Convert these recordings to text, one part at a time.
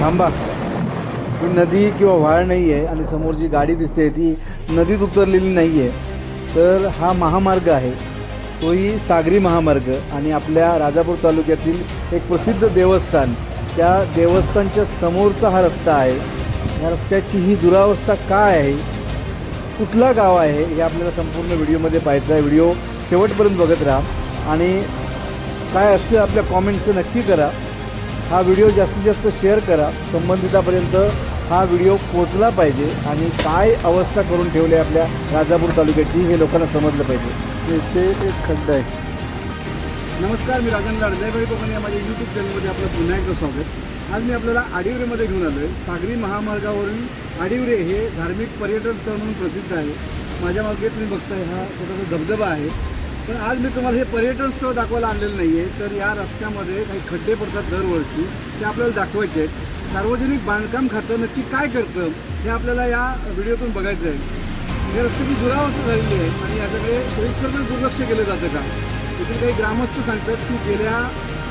थांबा. ही नदी किंवा व्हाळ नाही आहे आणि समोर जी गाडी दिसते ती नदीत उतरलेली नाही आहे तर हा महामार्ग आहे. तोही सागरी महामार्ग आणि आपल्या राजापूर तालुक्यातील एक प्रसिद्ध देवस्थान. त्या देवस्थानच्या समोरचा हा रस्ता आहे. या रस्त्याची ही दुरावस्था काय आहे? कुठला गाव आहे? हे आपल्याला संपूर्ण व्हिडिओमध्ये पाहायचं आहे. व्हिडिओ शेवटपर्यंत बघत राहा. आणि काय असतील आपल्या कॉमेंट्स नक्की करा. हा व्हिडिओ जास्तीत जास्त शेअर करा. संबंधितापर्यंत हा व्हिडिओ पोचला पाहिजे आणि काय अवस्था करून ठेवली आहे आपल्या राजापूर तालुक्याची हे लोकांना समजलं पाहिजे. ते एक खड्डा आहे. नमस्कार मी राजन लाडजाईबाई कोकण या माझ्या यूट्यूब चॅनलमध्ये आपलं पुन्हा एकदा स्वागत. आज मी आपल्याला आडिवरेमध्ये घेऊन आलो आहे सागरी महामार्गावरून आडिवरे हे धार्मिक पर्यटन स्थळ म्हणून प्रसिद्ध आहे. माझ्या मागे तुम्ही बघताय हा छोटासा धबधबा आहे. पण आज मी तुम्हाला हे पर्यटन स्थळ दाखवायला आणलेलं नाही आहे तर या रस्त्यामध्ये काही खड्डे पडतात दरवर्षी. ते आपल्याला दाखवायचे आहेत. सार्वजनिक बांधकाम खातं नक्की काय करतं हे आपल्याला या व्हिडिओतून बघायचं आहे. या रस्त्याची दुरावस्था झालेली आहे आणि याच्याकडे सोयीस्कर दुर्लक्ष केलं जातं का? तिथे काही ग्रामस्थ सांगतात की गेल्या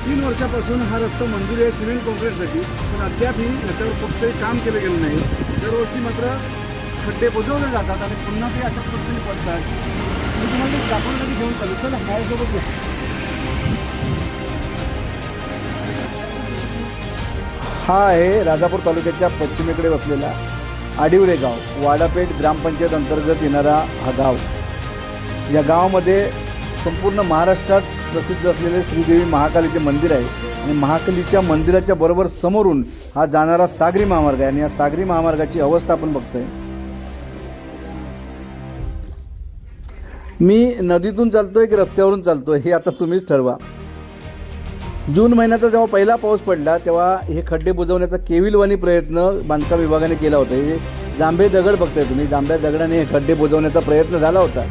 तीन वर्षापासून हा रस्ता मंजूर आहे सिमेंट कॉन्क्रीटसाठी. पण अद्यापही याच्यावर कुठचंही काम केलं गेलं नाही. दरवर्षी मात्र खड्डे बुजवले जातात आणि पुन्हा ते अशा पद्धतीने पडतात. मी तुम्हाला ते घेऊन चालू चला माझ्यासोबत या. हा आहे राजापूर तालुक्याच्या पश्चिमेकडे वसलेला आडिवरे गाव. वाडापेठ ग्रामपंचायत अंतर्गत येणारा हा गाव. या गावामध्ये संपूर्ण महाराष्ट्रात प्रसिद्ध असलेले श्रीदेवी महाकालीचे मंदिर आहे आणि महाकालीच्या मंदिराच्या बरोबर समोरून हा जाणारा सागरी महामार्ग आहे आणि या सागरी महामार्गाची अवस्था आपण बघतोय. मी नदीतून चालतोय की रस्त्यावरून चालतोय हे आता तुम्हीच ठरवा. जून महिन्याचा जेव्हा पहिला पाऊस पडला तेव्हा हे खड्डे बुजवण्याचा केविलवाणी प्रयत्न बांधकाम विभागाने केला होता. हे जांभे दगड बघताय तुम्ही जांभ्या दगडाने हे खड्डे बुजवण्याचा प्रयत्न झाला होता.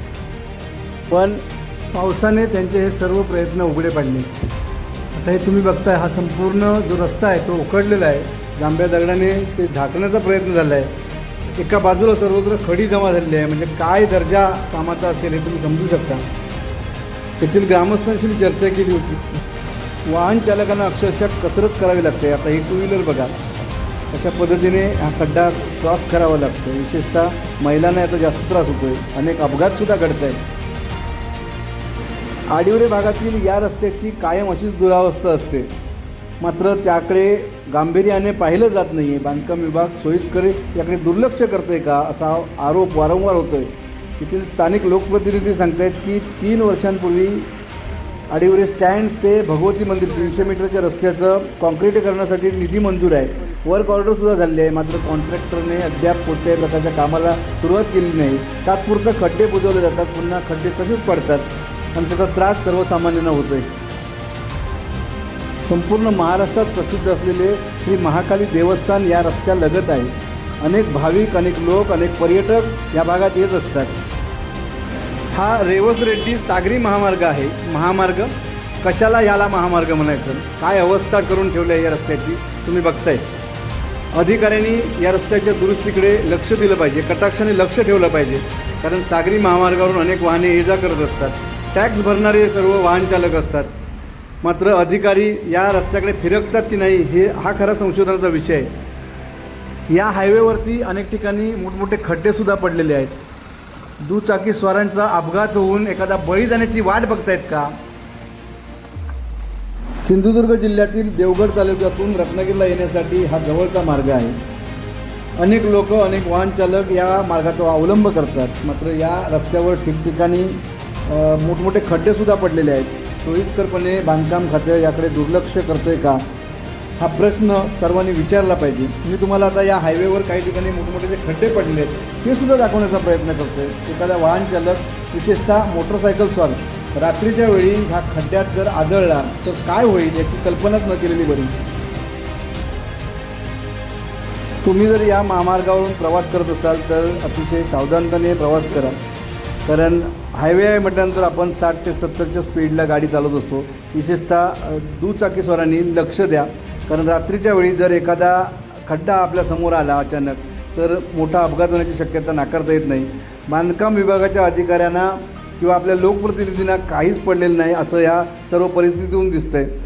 पण पावसाने त्यांचे हे सर्व प्रयत्न उघडे पडले. आता हे तुम्ही बघताय हा संपूर्ण जो रस्ता आहे तो उकडलेला आहे. जांभ्या दगडाने ते झाकण्याचा प्रयत्न झाला आहे एका बाजूला सर्वत्र खडी जमा झालेली आहे. म्हणजे काय दर्जा कामाचा असेल हे तुम्ही समजू शकता. तेथील ग्रामस्थांशी मी चर्चा केली होती. वाहन चालकांना अक्षरशः कसरत करावी लागते. आता ही टू व्हीलर बघा. अशा पद्धतीने हा खड्डा क्रॉस करावा लागतो. विशेषतः महिलांना याचा जास्त त्रास होतो आहे अनेक अपघातसुद्धा घडत आहेत आडिवरे भागातील या रस्त्याची कायम अशीच दुरावस्था असते. मात्र त्याकडे गांभीर्याने पाहिलं जात नाही आहे बांधकाम विभाग सोयीस्कर याकडे दुर्लक्ष करते का असा आरोप वारंवार होतो आहे येथील स्थानिक लोकप्रतिनिधी सांगतायत की तीन वर्षांपूर्वी आडिवरे स्टँड ते भगवती मंदिर तीनशे मीटरच्या रस्त्याचं कॉन्क्रिटीकरणासाठी निधी मंजूर आहे. वर्क ऑर्डरसुद्धा झालेली आहे मात्र कॉन्ट्रॅक्टरने अद्याप कोणत्याही प्रकारच्या कामाला सुरुवात केली नाही. तात्पुरतं खड्डे बुजवले जातात पुन्हा खड्डे तसेच पडतात. आणि त्याचा त्रास सर्वसामान्यांना होतो आहे संपूर्ण महाराष्ट्रात प्रसिद्ध असलेले श्री महाकाली देवस्थान या रस्त्यालगत आहे. अनेक भाविक अनेक लोक अनेक पर्यटक या भागात येत असतात. हा रेवस रेड्डी सागरी महामार्ग आहे. महामार्ग? कशाला याला महामार्ग म्हणायचं? काय अवस्था करून ठेवली आहे या रस्त्याची? तुम्ही बघताय. अधिकाऱ्यांनी या रस्त्याच्या दुरुस्तीकडे लक्ष दिलं पाहिजे. कटाक्षाने लक्ष ठेवलं पाहिजे. कारण सागरी महामार्गावरून अनेक वाहने ये जा करत असतात. टॅक्स भरणारे सर्व वाहन चालक असतात. मात्र अधिकारी या रस्त्याकडे फिरकतात की नाही हे हा खरा संशोधनाचा विषय आहे. या हायवेवरती अनेक ठिकाणी मोठमोठे खड्डेसुद्धा पडलेले आहेत. दुचाकी स्वारांचा अपघात होऊन एखादा बळी जाण्याची वाट बघतायत का? सिंधुदुर्ग जिल्ह्यातील देवगड तालुक्यातून रत्नागिरीला येण्यासाठी हा जवळचा मार्ग आहे. अनेक लोक अनेक वाहन चालक या मार्गाचा अवलंब करतात. मात्र या रस्त्यावर ठिकठिकाणी मोठमोठे खड्डेसुद्धा पडलेले आहेत. सोयीस्करपणे बांधकाम खातं याकडे दुर्लक्ष करते का? हा प्रश्न सर्वांनी विचारला पाहिजे. मी तुम्हाला आता या हायवेवर काही ठिकाणी मोठमोठे जे खड्डे पडले आहेत ते सुद्धा दाखवण्याचा प्रयत्न करतोय. एखादा वाहन चालक विशेषतः मोटरसायकल स्वार रात्रीच्या वेळी ह्या खड्ड्यात जर आदळला तर काय होईल याची कल्पनाच न केलेली बरी. तुम्ही जर या महामार्गावरून प्रवास करत असाल तर अतिशय सावधानतेने प्रवास करा. कारण हायवे आहे म्हटल्यानंतर आपण साठ ते सत्तरच्या स्पीडला गाडी चालवत असतो. विशेषतः दुचाकीस्वारांनी लक्ष द्या. कारण रात्रीच्या वेळी जर एखादा खड्डा आपल्यासमोर आला अचानक तर मोठा अपघात होण्याची शक्यता नाकारता येत नाही. बांधकाम विभागाच्या अधिकाऱ्यांना किंवा आपल्या लोकप्रतिनिधींना काहीच पडलेलं नाही असं या सर्व परिस्थितीतून दिसतं आहे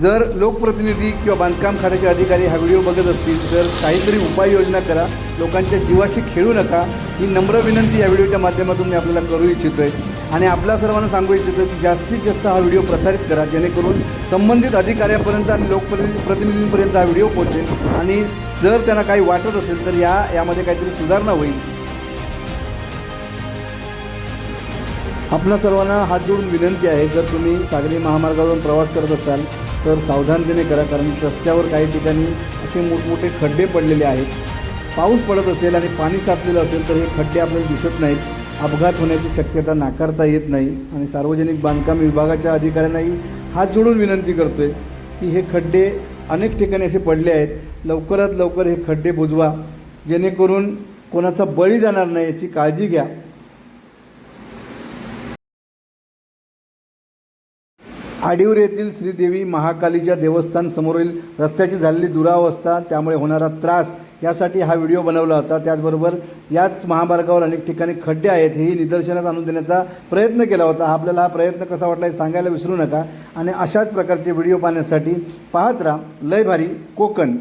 जर लोकप्रतिनिधी किंवा बांधकाम खात्याचे अधिकारी हा व्हिडिओ बघत असतील तर काहीतरी उपाययोजना करा. लोकांच्या जीवाशी खेळू नका. ही नम्र विनंती या व्हिडिओच्या माध्यमातून मी आपल्याला करू इच्छितो आहे आणि आपल्या सर्वांना सांगू इच्छितो की जास्तीत जास्त हा व्हिडिओ प्रसारित करा जेणेकरून संबंधित अधिकाऱ्यापर्यंत आणि लोकप्रतिनिधी प्रतिनिधींपर्यंत हा व्हिडिओ पोहोचेल. आणि जर त्यांना काही वाटत असेल तर या यामध्ये काहीतरी सुधारणा होईल. आपणा सर्वांना हात जोडून विनंती आहे जर तुम्ही सागरी महामार्गावरून प्रवास करत असाल तर सावधानतेने करा कारण रस्त्यावर काही ठिकाणी असे मोठमोठे खड्डे पडलेले आहेत. पाऊस पडत असेल आणि पाणी साचलेलं असेल तर हे खड्डे आपल्याला दिसत नाहीत. अपघात होण्याची शक्यता नाकारता येत नाही. आणि सार्वजनिक बांधकाम विभागाच्या अधिकाऱ्यांनाही हात जोडून विनंती करतो आहे की हे खड्डे अनेक ठिकाणी असे पडले आहेत. लवकरात लवकर हे खड्डे बुजवा. जेणेकरून कोणाचा बळी जाणार नाही याची काळजी घ्या. आडिवर येथील श्रीदेवी महाकालीच्या देवस्थान समोरील रस्त्याची झालेली दुरावस्था त्यामुळे होणारा त्रास यासाठी हा व्हिडिओ बनवला होता. त्याचबरोबर याच महामार्गावर अनेक ठिकाणी खड्डे आहेत हेही निदर्शनात आणून देण्याचा प्रयत्न केला होता. आपल्याला हा प्रयत्न कसा वाटला हे सांगायला विसरू नका. आणि अशाच प्रकारचे व्हिडिओ पाहण्यासाठी पाहत राहा. लय भारी कोकण.